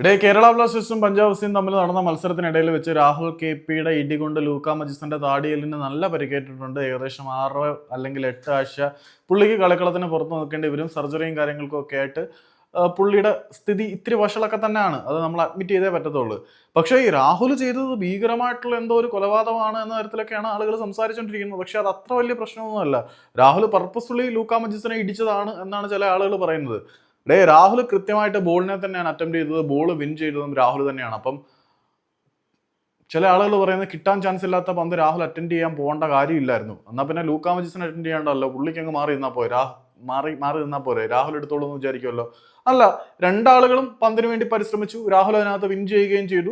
ഇടേ കേരള ബ്ലാസ്റ്റേഴ്സും പഞ്ചാബ് സിംഗ് തമ്മിൽ നടന്ന മത്സരത്തിനിടയിൽ വെച്ച് രാഹുൽ കെ പിയുടെ ഇടികൊണ്ട് ലൂക്ക മജിസ്റ്റന്റെ താടിയലിന് നല്ല പരിക്കേറ്റിട്ടുണ്ട്. ഏകദേശം ആറ് അല്ലെങ്കിൽ എട്ട് ആഴ്ച പുള്ളിക്ക് കളിക്കളത്തിന് പുറത്ത് നിൽക്കേണ്ടി വരും. സർജറിയും കാര്യങ്ങൾക്കും ഒക്കെ ആയിട്ട് പുള്ളിയുടെ സ്ഥിതി ഇത്തിരി വഷളൊക്കെ തന്നെയാണ്. അത് നമ്മൾ അഡ്മിറ്റ് ചെയ്തേ പറ്റത്തുള്ളൂ. പക്ഷേ ഈ രാഹുൽ ചെയ്തത് ഭീകരമായിട്ടുള്ള എന്തോ ഒരു കൊലപാതകമാണ് എന്ന തരത്തിലൊക്കെയാണ് ആളുകൾ സംസാരിച്ചുകൊണ്ടിരിക്കുന്നത് പക്ഷേ അത് അത്ര വലിയ പ്രശ്നമൊന്നുമല്ല. രാഹുൽ പർപ്പസ്ഫുള്ളി ലൂക്കാ മജിസിനെ ഇടിച്ചതാണ് എന്നാണ് ചില ആളുകൾ പറയുന്നത്. ഡേ രാഹുൽ കൃത്യമായിട്ട് ബോളിനെ തന്നെയാണ് അറ്റംപ്റ്റ് ചെയ്തത്. ബോൾ വിൻ ചെയ്തതും രാഹുൽ തന്നെയാണ്. അപ്പം ചില ആളുകൾ പറയുന്നത് കിട്ടാൻ ചാൻസ് ഇല്ലാത്ത പന്ത് രാഹുൽ അറ്റൻഡ് ചെയ്യാൻ പോകേണ്ട കാര്യമില്ലായിരുന്നു. എന്നാൽ പിന്നെ ലൂക്കാ മജിസിനെ അറ്റൻഡ് ചെയ്യേണ്ടല്ലോ? പുള്ളിക്ക് അങ്ങ് മാറി നിന്നാൽ പോരെ? മാറി മാറി നിന്നാൽ പോരെ? രാഹുൽ എടുത്തോളൂ എന്ന് വിചാരിക്കുമല്ലോ അല്ല രണ്ടാളുകളും പന്തിനു വേണ്ടി പരിശ്രമിച്ചു. രാഹുൽ അതിനകത്ത് വിൻ ചെയ്യുകയും ചെയ്തു.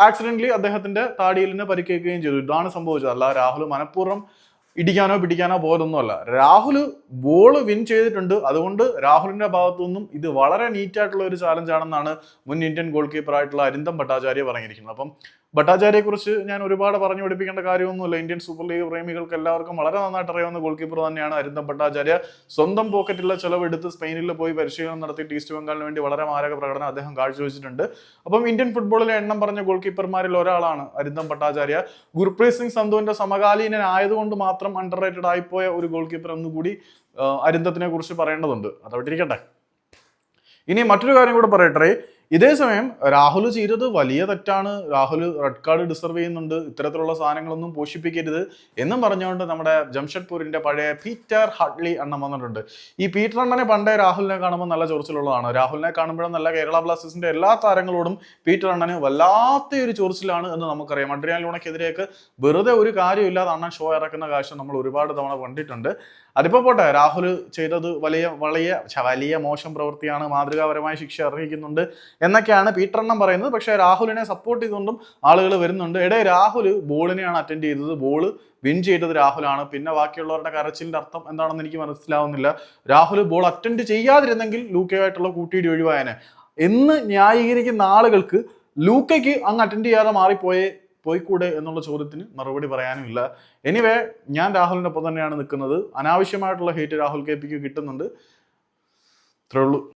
ആക്സിഡന്റലി അദ്ദേഹത്തിന്റെ താടിയിലിന് പരിക്കേൽക്കുകയും ചെയ്തു. ഇതാണ് സംഭവിച്ചത്. അല്ല രാഹുൽ മനഃപൂർവം ഇടിക്കാനോ പിടിക്കാനോ പോയതൊന്നുമല്ല. രാഹുൽ ബോൾ വിൻ ചെയ്തിട്ടുണ്ട്. അതുകൊണ്ട് രാഹുലിന്റെ ഭാഗത്തു നിന്നും ഇത് വളരെ നീറ്റ് ആയിട്ടുള്ള ഒരു ചാലഞ്ച് ആണെന്നാണ് മുൻ ഇന്ത്യൻ ഗോൾ കീപ്പർ ആയിട്ടുള്ള അരിന്തം ഭട്ടാചാര്യ പറഞ്ഞിരിക്കുന്നത്. അപ്പം ഭട്ടാചാര്യയെ കുറിച്ച് ഞാൻ ഒരുപാട് പറഞ്ഞു പഠിപ്പിക്കേണ്ട കാര്യമൊന്നുമില്ല. ഇന്ത്യൻ സൂപ്പർ ലീഗ് പ്രേമികൾക്ക് എല്ലാവർക്കും വളരെ നന്നായിട്ട് അറിയാവുന്ന ഗോൾ കീപ്പർ തന്നെയാണ് അരിന്തം ഭട്ടാചാര്യ. സ്വന്തം പോക്കറ്റിലുള്ള ചെലവെടുത്ത് സ്പെയിനിൽ പോയി പരിശീലനം നടത്തി ഈസ്റ്റ് ബംഗാളിന് വേണ്ടി വളരെ മാരക പ്രകടനം അദ്ദേഹം കാഴ്ചവെച്ചിട്ടുണ്ട്. അപ്പം ഇന്ത്യൻ ഫുട്ബോളിലെ എണ്ണം പറഞ്ഞ ഗോൾ കീപ്പർമാരിൽ ഒരാളാണ് അരിന്തം ഭട്ടാചാര്യ. ഗുർപ്രീത് സിംഗ് സന്ധുവിന്റെ സമകാലീനനായതുകൊണ്ട് മാത്രം അണ്ടർ റേറ്റഡ് ആയിപ്പോയ ഒരു ഗോൾ കീപ്പർ എന്നുകൂടി കൂടി അരിന്തത്തിനെ കുറിച്ച് പറയേണ്ടതുണ്ട്. അതവിടെ ഇരിക്കട്ടെ. ഇനി മറ്റൊരു കാര്യം കൂടെ പറയട്ടെ. ഇതേ സമയം രാഹുൽ ചെയ്തത് വലിയ തെറ്റാണ്. രാഹുൽ റെഡ് കാർഡ് ഡിസർവ് ചെയ്യുന്നുണ്ട്. ഇത്തരത്തിലുള്ള സാധനങ്ങളൊന്നും പോഷിപ്പിക്കരുത് എന്നും പറഞ്ഞുകൊണ്ട് നമ്മുടെ ജംഷഡ്പൂരിന്റെ പഴയ പീറ്റർ ഹഡ്ലി അണ്ണൻ വന്നിട്ടുണ്ട്. ഈ പീറ്റർ അണ്ണനെ പണ്ടേ രാഹുലിനെ കാണുമ്പോൾ നല്ല ചൊറിച്ചിലുള്ളതാണ്. രാഹുലിനെ കാണുമ്പോഴും നല്ല കേരള ബ്ലാസ്റ്റേഴ്സിന്റെ എല്ലാ താരങ്ങളോടും പീറ്റർ അണ്ണന് വല്ലാത്ത ഒരു ചൊറിച്ചിലാണ് എന്ന് നമുക്കറിയാം. അഡ്രിയാൻ ലൂണക്കെതിരെയൊക്കെ വെറുതെ ഒരു കാര്യമില്ലാതെ അണ്ണൻ ഷോ ഇറക്കുന്ന കാഴ്ച നമ്മൾ ഒരുപാട് തവണ കണ്ടിട്ടുണ്ട്. അതിപ്പോ പോട്ടെ രാഹുൽ ചെയ്തത് വലിയ വലിയ വലിയ മോശം പ്രവൃത്തിയാണ്. മാതൃകാപരമായ ശിക്ഷ അർഹിക്കുന്നുണ്ട്. എന്നൊക്കെയാണ് പീറ്റർ എണ്ണം പറയുന്നത്. പക്ഷേ രാഹുലിനെ സപ്പോർട്ട് ചെയ്തുകൊണ്ടും ആളുകൾ വരുന്നുണ്ട്. ഇടയിൽ രാഹുൽ ബോളിനെയാണ് അറ്റൻഡ് ചെയ്തത്. ബോൾ വിൻ ചെയ്തത് രാഹുലാണ്. പിന്നെ ബാക്കിയുള്ളവരുടെ കരച്ചിലിന്റെ അർത്ഥം എന്താണെന്ന് എനിക്ക് മനസ്സിലാവുന്നില്ല. രാഹുൽ ബോൾ അറ്റൻഡ് ചെയ്യാതിരുന്നെങ്കിൽ ലൂക്കയുമായിട്ടുള്ള കൂട്ടിയിടി ഒഴിവായനെ. എന്ന് ന്യായീകരിക്കുന്ന ആളുകൾക്ക് ലൂക്കയ്ക്ക് അങ്ങ് അറ്റൻഡ് ചെയ്യാതെ മാറിപ്പോയേ പോയിക്കൂടെ എന്നുള്ള ചോദ്യത്തിന് മറുപടി പറയാനുമില്ല. എനിവേ ഞാൻ രാഹുലിന്റെ ഒപ്പം തന്നെയാണ് നിൽക്കുന്നത്. അനാവശ്യമായിട്ടുള്ള ഹേറ്റ് രാഹുൽ കെ പിക്ക് കിട്ടുന്നുണ്ട്. ഇത്രേ ഉള്ളൂ.